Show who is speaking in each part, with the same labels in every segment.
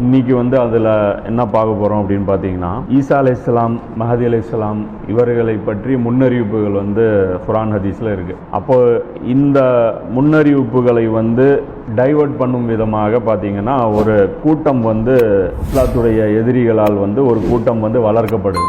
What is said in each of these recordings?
Speaker 1: இன்னைக்கு வந்து அதில் என்ன பார்க்க போகிறோம் அப்படின்னு பார்த்தீங்கன்னா ஈசா அலை இஸ்லாம் மஹதி அலை இஸ்லாம் இவர்களை பற்றி முன்னறிவிப்புகள் வந்து குரான் ஹதீஸில் இருக்குது அப்போ இந்த முன்னறிவிப்புகளை வந்து டைவர்ட் பண்ணும் விதமாக பார்த்தீங்கன்னா ஒரு கூட்டம் வந்து இஸ்லாத்துடைய எதிரிகளால் வந்து ஒரு கூட்டம் வந்து வளர்க்கப்படுது.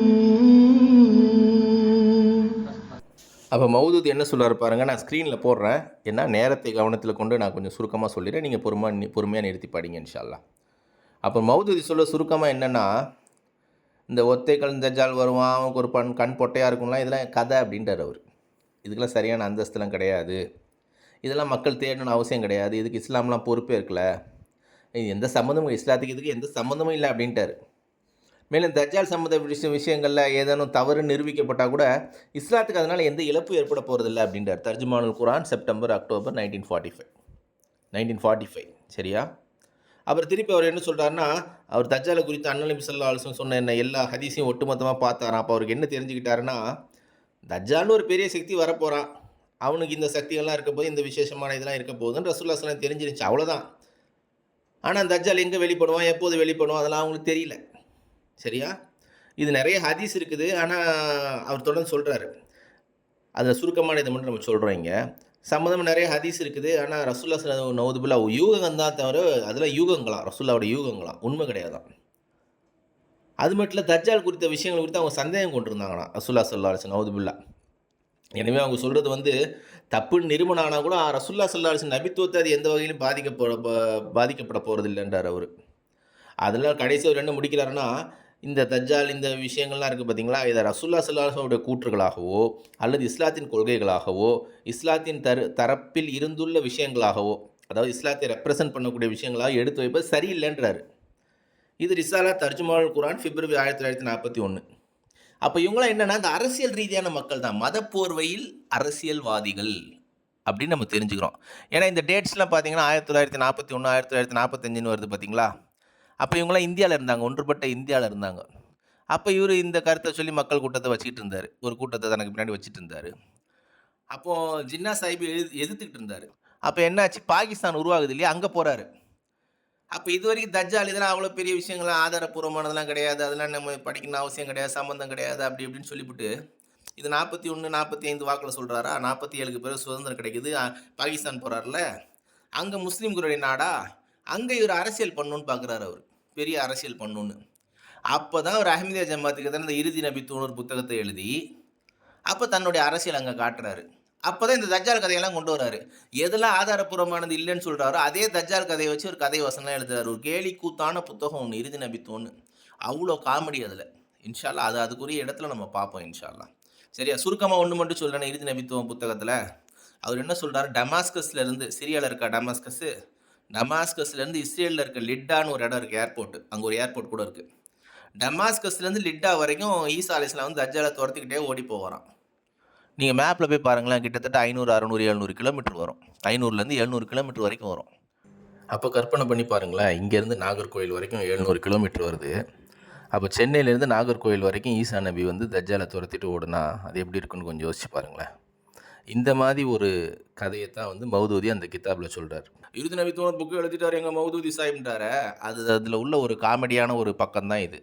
Speaker 2: அப்போ மௌதூத் என்ன சொல்கிறார் பாருங்க நான் ஸ்க்ரீனில் போடுறேன். ஏன்னா நேரத்தை கவனத்தில் கொண்டு நான் கொஞ்சம் சுருக்கமாக சொல்லிடுறேன். நீங்கள் பொறுமா பொறுமையாக நிறுத்தி படிங்க இன்ஷால்லா அப்போ மௌதூதி சொல்ல சுருக்கமாக என்னென்னா இந்த ஒத்தை கலந்த தஜ்ஜால் வருவான் அவனுக்கு ஒரு பண் கண் பொட்டையாக இருக்கும்லாம் இதெல்லாம் கதை அப்படின்றார் அவர். இதுக்கெல்லாம் சரியான அந்தஸ்துலாம் கிடையாது. இதெல்லாம் மக்கள் தேடணும்னு அவசியம் கிடையாது. இதுக்கு இஸ்லாம்லாம் பொறுப்பே இருக்கல எந்த சம்மந்தமும் இஸ்லாத்துக்கு இதுக்கு எந்த சம்மந்தமும் இல்லை அப்படின்ட்டார். மேலும் தஜால் சம்மந்த விஷய விஷயங்களில் ஏதேனும் தவறு நிரூபிக்கப்பட்டால் கூட இஸ்லாத்துக்கு அதனால் எந்த இழப்பு ஏற்பட போகிறதில்ல அப்படின்றார். Tarjumanul Quran September October nineteen forty five nineteen forty five சரியா? அப்புறம் திருப்பி அவர் என்ன சொல்கிறாருன்னா அவர் தஜ்ஜாலை குறித்து அண்ணன் நபி ஸல்லல்லாஹு சொன்ன என்ன எல்லா ஹதீஸையும் ஒட்டுமொத்தமாக பார்த்தாராம் அப்போ அவருக்கு என்ன தெரிஞ்சுக்கிட்டாருன்னா தஜ்ஜால்னு ஒரு பெரிய சக்தி வரப்போகிறான் அவனுக்கு இந்த சக்திகள்லாம் இருக்க போது இந்த விசேஷமான இதெல்லாம் இருக்க போகுதுன்னு ரசூல்லா தெரிஞ்சிருச்சு. தெரிஞ்சிருந்துச்சு அவ்வளோதான் ஆனால் தஜால் எங்கே வெளிப்படுவான்? எப்போது வெளிப்படுவான்? அதெல்லாம் அவங்களுக்கு தெரியல. சரியா? இது நிறைய ஹதீஸ் இருக்குது. ஆனால் அவர் தொடர்ந்து சொல்கிறாரு அதில் சுருக்கமான இதை மட்டும் நம்ம சொல்கிறோம் இங்கே. சம்மந்தமாக நிறைய ஹதீஸ் இருக்குது. ஆனால் ரசுல்லா நவுதுபுல்லா யூகங்கள் தான் தவிர அதில் யூகங்களாம் ரசூல்லாவோட யூகங்களாம் உண்மை கிடையாதான் அது மட்டும் இல்லை தஜ்ஜால் குறித்த விஷயங்கள் குறித்து அவங்க சந்தேகம் கொண்டிருந்தாங்களாம் ரசுல்லா சொல்லா அலிசன் நவுதுபுல்லா எனவே அவங்க சொல்கிறது வந்து தப்புன்னு நிறுவனம் ஆனால் கூட ரசுல்லா சொல்லா அலிசன் நபித்துவத்தை அது எந்த வகையிலும் பாதிக்கப்பட பாதிக்கப்பட போகிறது இல்லைன்றார் அவர். அதெல்லாம் கடைசி அவர் என்ன முடிக்கிறாருன்னா இந்த தஜ்ஜால் இந்த விஷயங்கள்லாம் இருக்குது பார்த்தீங்களா? இதை ரசுல்லா சல்லாஹோட கூற்றுகளாகவோ அல்லது இஸ்லாத்தின் கொள்கைகளாகவோ இஸ்லாத்தின் தரு தரப்பில் இருந்துள்ள விஷயங்களாகவோ அதாவது இஸ்லாத்தை ரெப்ரசன்ட் பண்ணக்கூடிய விஷயங்களாக எடுத்து வைப்பது சரியில்லைன்றாரு. இது ரிசாலா தர்ஜுமால் குரான் பிப்ரவரி ஆயிரத்தி தொள்ளாயிரத்தி நாற்பத்தி ஒன்று அப்போ இவங்களாம் என்னென்னா இந்த அரசியல் ரீதியான மக்கள் தான். மதப்போர்வையில் அரசியல்வாதிகள் அப்படின்னு நம்ம தெரிஞ்சுக்கிறோம். ஏன்னா இந்த டேட்ஸ்லாம் பார்த்தீங்கன்னா ஆயிரத்தி தொள்ளாயிரத்தி நாற்பத்தி ஒன்று ஆயிரத்தி தொள்ளாயிரத்தி நாற்பத்தஞ்சுன்னு வருது பார்த்தீங்களா? அப்போ இவங்களாம் இந்தியாவில் இருந்தாங்க ஒன்றுபட்ட இந்தியாவில் இருந்தாங்க. அப்போ இவர் இந்த கருத்தை சொல்லி மக்கள் கூட்டத்தை வச்சுக்கிட்டு இருந்தார். ஒரு கூட்டத்தை தனக்கு பின்னாடி வச்சுட்டு இருந்தார். அப்போது ஜின்னா சாஹிப் எழு எதிர்த்துக்கிட்டு இருந்தார். அப்போ என்னாச்சு? பாகிஸ்தான் உருவாகுது இல்லையா? அங்கே போகிறாரு அப்போ இது வரைக்கும் தஜ்ஜால் இதெல்லாம் அவ்வளோ பெரிய விஷயங்கள்லாம் ஆதாரப்பூர்வமானதெல்லாம் கிடையாது. அதெல்லாம் நம்ம படிக்கணும் அவசியம் கிடையாது. சம்மந்தம் கிடையாது. அப்படி இப்படின்னு சொல்லிவிட்டு இது நாற்பத்தி ஒன்று நாற்பத்தி ஐந்து வாக்கில் சொல்கிறாரா நாற்பத்தி ஏழுக்கு பிறகு சுதந்திரம் கிடைக்குது. பாகிஸ்தான் போகிறாருல அங்கே முஸ்லீம்களுடைய நாடா? அங்கே இவர் அரசியல் பண்ணுன்னு பார்க்குறாரு அவர். பெரிய அரசியல் பண்ணுன்னு. அப்போ தான் அவர் அஹமதியா ஜமாத்துக்கு தான் இந்த இறுதி நபி தூணூர் புத்தகத்தை எழுதி அப்போ தன்னுடைய அரசியல் அங்கே காட்டுறாரு. அப்போ தான் இந்த தஜ்ஜால் கதையெல்லாம் கொண்டு வராரு. எதெல்லாம் ஆதாரப்பூர்வமானது இல்லைன்னு சொல்கிறாரோ அதே தஜ்ஜால் கதையை வச்சு ஒரு கதை வசனம் எழுதுறாரு. ஒரு கேலி கூத்தான புத்தகம் ஒன்று இறுதி நபி தூணு. அவ்வளோ காமெடி அதில். இன்ஷால்லா அது அதுக்குரிய இடத்துல நம்ம பார்ப்போம் இன்ஷால்லா சரியா? சுருக்கமாக ஒன்று மட்டும் சொல்கிறேன் இறுதி நபித்துவம் புத்தகத்தில். அவர் என்ன சொல்கிறாரு டமாஸ்கஸ்லேருந்து சிரியாவில் இருக்கா டமாஸ்கஸ்ஸு டமாஸ்கஸ்லேருந்து இஸ்ரேலில் இருக்க லிட்டான்னு ஒரு இடம் இருக்குது ஏர்போர்ட் அங்கே ஒரு ஏர்போர்ட் கூட இருக்குது டமாஸ்கஸ்லேருந்து லிட்டா வரைக்கும் ஈசா அலிஸ்லாம் வந்து தஜ்ஜாலை துரத்துக்கிட்டே ஓடி போகிறான் நீங்கள் மேப்பில் போய் பாருங்களேன் கிட்டத்தட்ட ஐநூறு அறநூறு எழுநூறு கிலோமீட்டர் வரும். ஐநூறுலேருந்து எழுநூறு கிலோமீட்டர் வரைக்கும் வரும். அப்போ கற்பனை பண்ணி பாருங்களேன் இங்கேருந்து நாகர்கோவில் வரைக்கும் எழுநூறு கிலோமீட்டர் வருது. அப்போ சென்னையிலேருந்து நாகர்கோவில் வரைக்கும் ஈசா நபி வந்து தஜ்ஜாலை துரத்திட்டு ஓடுனா அது எப்படி இருக்குன்னு கொஞ்சம் யோசிச்சு பாருங்களேன். இந்த மாதிரி ஒரு கதையை தான் வந்து மௌதூதி அந்த கித்தாபில் சொல்கிறார் இறுதி நபி புக்கு எழுதிட்டார் எங்கள் மௌதூதி சாஹிப்ன்றார. அது அதில் உள்ள ஒரு காமெடியான ஒரு பக்கம் தான் இது.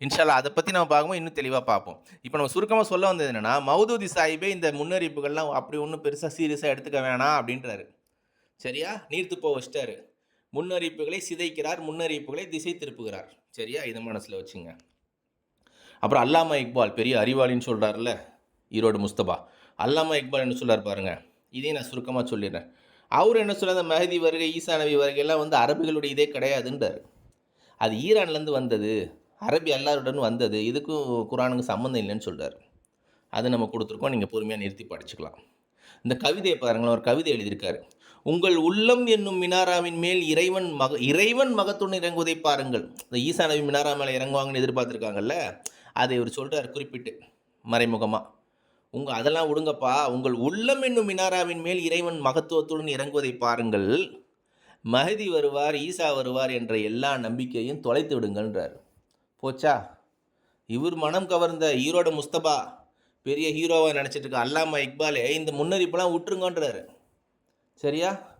Speaker 2: இன்ஷால்லா அதை பற்றி நம்ம பார்க்கும்போது இன்னும் தெளிவாக பார்ப்போம். இப்போ நம்ம சுருக்கமாக சொல்ல வந்தது என்னென்னா மௌதூதி சாஹிபே இந்த முன்னறிவிப்புகள்லாம் அப்படி ஒன்றும் பெருசாக சீரியஸாக எடுத்துக்க வேணாம் அப்படின்றாரு. சரியா? நீர்த்து போக வச்சிட்டாரு. முன்னறிவிப்புகளை சிதைக்கிறார் முன்னறிவிப்புகளை திசை திருப்புகிறார். சரியா? இதை மனசில் வச்சுங்க. அப்புறம் அல்லாமா இக்பால் பெரிய அறிவாளின்னு சொல்கிறாருல்ல ஈரோடு முஸ்தபா. அல்லாமா இக்பால் என்ன சொல்லார் பாருங்கள் இதையும் நான் சுருக்கமாக சொல்லிடுறேன். அவர் என்ன சொல்ல அந்த மஹதி வருகை ஈசா நபி வந்து அரபிகளுடைய இதே கிடையாதுன்றார். அது ஈரான்லேருந்து வந்தது. அரபி அல்லாருடன் வந்தது. இதுக்கும் குரானுக்கு சம்மந்தம் இல்லைன்னு சொல்கிறார் அது நம்ம கொடுத்துருக்கோம். நீங்கள் பொறுமையாக நிறுத்தி படிச்சுக்கலாம். இந்த கவிதையை பாருங்களேன். ஒரு கவிதை எழுதியிருக்காரு. உங்கள் உள்ளம் என்னும் மினாராவின் மேல் இறைவன் மக இறைவன் மகத்துடன் இறங்குவதை பாருங்கள். இந்த ஈசா நபி மினாரா மேலே இறங்குவாங்கன்னு எதிர்பார்த்துருக்காங்கல்ல? அதை இவர் சொல்கிறார் குறிப்பிட்டு மறைமுகமாக உங்கள் அதெல்லாம் விடுங்கப்பா. உங்கள் உள்ளம் என்னும் மினாராவின் மேல் இறைவன் மகத்துவத்துடன் இறங்குவதை பாருங்கள். மகதி வருவார் ஈசா வருவார் என்ற எல்லா நம்பிக்கையும் தொலைத்து விடுங்கன்றார் போச்சா? இவர் மனம் கவர்ந்த ஹீரோட முஸ்தபா பெரிய ஹீரோவாக நினச்சிட்டு இருக்க அல்லாமா இக்பாலே இந்த முன்னறிப்பெல்லாம் விட்டுருங்கன்றாரு. சரியா?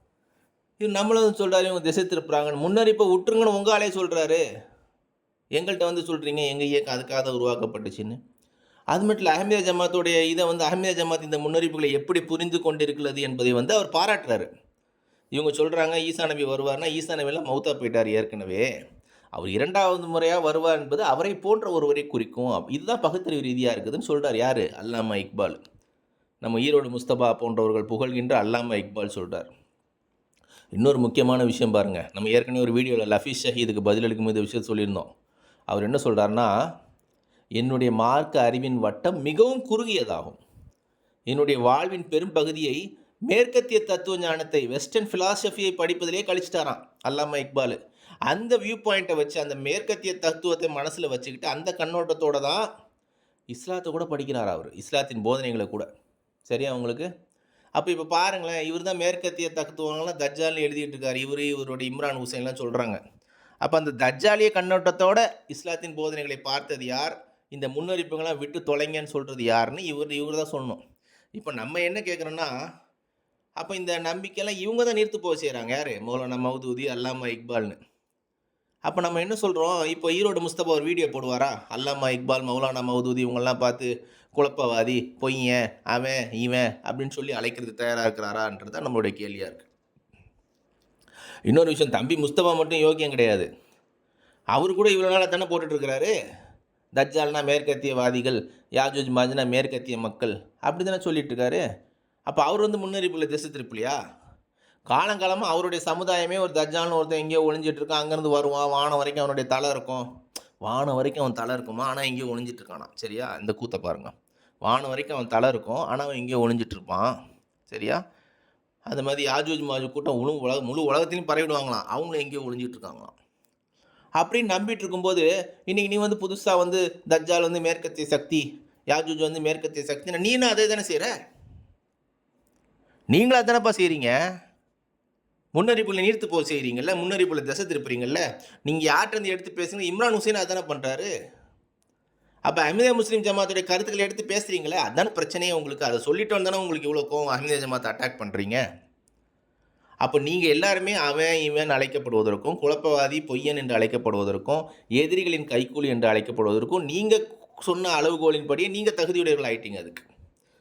Speaker 2: இது நம்மளும் சொல்கிறாரு இவங்க திசை திருப்புறாங்கன்னு. முன்னறிப்பை விட்டுருங்கன்னு உங்களாலே சொல்கிறாரு எங்கள்கிட்ட வந்து சொல்கிறீங்க எங்கள் இயக்கம் அதுக்காக உருவாக்கப்பட்டுச்சின்னு உருவாக்கப்பட்டுச்சுன்னு. அது மட்டும் இல்லை அஹமதியா ஜமாத்துடைய இதை வந்து அஹமதியா ஜமாத் இந்த முன்னறிப்புகளை எப்படி புரிந்து கொண்டிருக்கிறது என்பதை வந்து அவர் பாராட்டுறாரு. இவங்க சொல்கிறாங்க ஈசா நபி வருவார்னா ஈசா நபியெல்லாம் மௌத்தா போயிட்டார் ஏற்கனவே. அவர் இரண்டாவது முறையாக வருவார் என்பது அவரை போன்ற ஒருவரை குறிக்கும். இதுதான் பகுத்தறிவு ரீதியாக இருக்குதுன்னு சொல்கிறார் யார்? அல்லாமா இக்பால். நம்ம ஈரோடு முஸ்தபா போன்றவர்கள் புகழ்கின்ற அல்லாமா இக்பால் சொல்கிறார் இன்னொரு முக்கியமான விஷயம் பாருங்கள் நம்ம ஏற்கனவே ஒரு வீடியோவில் லஃபீஸ் ஷஹீதுக்கு பதிலளிக்கும் போது விஷயம் சொல்லியிருந்தோம். அவர் என்ன சொல்கிறாருன்னா என்னுடைய மார்க்க அறிவின் வட்டம் மிகவும் குறுகியதாகும். என்னுடைய வாழ்வின் பெரும்பகுதியை மேற்கத்திய தத்துவ ஞானத்தை வெஸ்டர்ன் ஃபிலாசபியை படிப்பதிலே கழிச்சிட்டாராம் அல்லாமா இக்பால். அந்த வியூ பாயிண்ட்டை வச்சு அந்த மேற்கத்திய தத்துவத்தை மனசில் வச்சுக்கிட்டு அந்த கண்ணோட்டத்தோட தான் இஸ்லாத்தை கூட படிக்கிறார் அவர். இஸ்லாத்தின் போதனைகளை கூட. சரியா உங்களுக்கு? அப்போ இப்போ பாருங்களேன் இவர் தான் மேற்கத்திய தத்துவங்கள்லாம் தஜ்ஜால்னு எழுதிட்டு இருக்கார். இவர் இவருடைய இம்ரான் ஹுசைன்லாம் சொல்கிறாங்க அப்போ அந்த தஜ்ஜாலிய கண்ணோட்டத்தோட இஸ்லாத்தின் போதனைகளை பார்த்தது யார்? இந்த முன்னறிப்புகள்லாம் விட்டு தொலைங்கன்னு சொல்கிறது யாருன்னு இவர் இவர் தான் சொல்லணும். இப்போ நம்ம என்ன கேட்குறோன்னா அப்போ இந்த நம்பிக்கையெல்லாம் இவங்க தான் நிறுத்து போக செய்கிறாங்க யார்? மௌலானா மௌதூதி அல்லாமா இக்பால்னு. அப்போ நம்ம என்ன சொல்கிறோம் இப்போ ஈரோடு முஸ்தபா ஒரு வீடியோ போடுவாரா? அல்லாமா இக்பால் மௌலானா மௌதூதி இவங்கெல்லாம் பார்த்து குழப்பவாதி பொய்ய அவன் இவன் அப்படின்னு சொல்லி அழைக்கிறது தயாராக இருக்கிறாரான்றது தான் நம்மளுடைய கேள்வியாக இருக்குது இன்னொரு விஷயம் தம்பி முஸ்தபா மட்டும் யோக்கியம் கிடையாது. அவர் கூட இவ்வளோ நாளாக தானே போட்டுட்ருக்கிறாரு தஜ்ஜால்னா மேற்கத்தியவாதிகள் யாஜூஜ் மாஜ்னா மேற்கத்திய மக்கள். அப்படி தானே சொல்லிட்டு இருக்காரு அப்போ அவர் வந்து முன்னறிப்பில் திசை திருப்பிலையா? காலங்காலமாக அவருடைய சமுதாயமே ஒரு தஜ்ஜால்னு ஒருத்தன் எங்கேயோ ஒளிஞ்சிட்டு இருக்கான் அங்கேருந்து வருவான் வானம் வரைக்கும் அவனுடைய தலை இருக்கும். வானம் வரைக்கும் அவன் தலை இருக்குமா? ஆனால் எங்கேயோ ஒளிஞ்சிட்டு இருக்கானா சரியா? இந்த கூத்தை பாருங்கள் வானம் வரைக்கும் அவன் தலை இருக்கும் ஆனால் அவன் எங்கேயோ ஒளிஞ்சிட்டு இருப்பான் சரியா? அது மாதிரி யாஜூஜ் மாஜு கூட்டம் முழு உலக முழு உலகத்திலையும் பரவிடுவாங்களாம். அவங்களும் எங்கேயோ ஒளிஞ்சிட்டு இருக்காங்களாம் அப்படின்னு நம்பிட்டு இருக்கும்போது இன்னைக்கு நீ வந்து புதுசாக வந்து தஜ்ஜால் வந்து மேற்கத்திய சக்தி யாஜூஜ் வந்து மேற்கத்திய சக்தி நீனும் அதே தானே செய்கிற நீங்களும் தானேப்பா செய்கிறீங்க முன்னறிப்பில் நீர்த்து போக செய்கிறீங்கல்ல முன்னறிப்புல திசை திருப்புறீங்கல்ல நீங்கள் யார்கிட்ட எடுத்து பேசுங்க இம்ரான் ஹுசைன் அதானே பண்ணுறாரு அப்போ அமிதா முஸ்லீம் ஜமாத்துடைய கருத்துக்களை எடுத்து பேசுகிறீங்களே அதான பிரச்சனையே உங்களுக்கு. அதை சொல்லிட்டு தானே உங்களுக்கு இவ்வளோ கோவம் அமிதா ஜமாத்தை அட்டாக் பண்ணுறீங்க அப்போ நீங்கள் எல்லாருமே அவன் இவன் அழைக்கப்படுவதற்கும் குழப்பவாதி பொய்யன் என்று அழைக்கப்படுவதற்கும் எதிரிகளின் கைக்கூலி என்று அழைக்கப்படுவதற்கும் நீங்கள் சொன்ன அளவுகோலின்படியே நீங்கள் தகுதியுடையவர்கள் ஆயிட்டீங்க அதுக்கு.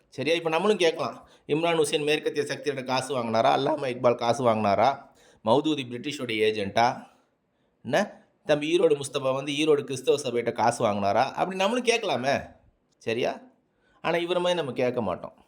Speaker 2: சரியா? இப்போ நம்மளும் கேட்கலாம். இம்ரான் ஹுசேன் மேற்கத்திய சக்தியோட காசு வாங்கினாரா? அல்லாமா இக்பால் காசு வாங்கினாரா? மௌதூதி பிரிட்டிஷோட ஏஜென்ட்டா? என்ன? தம்பி ஈரோடு முஸ்தபா வந்து ஈரோடு கிறிஸ்தவ சபையிட்ட காசு வாங்கினாரா? அப்படி நம்மளும் கேட்கலாமே. சரியா? ஆனால் இவர மாதிரி நம்ம கேட்க மாட்டோம்.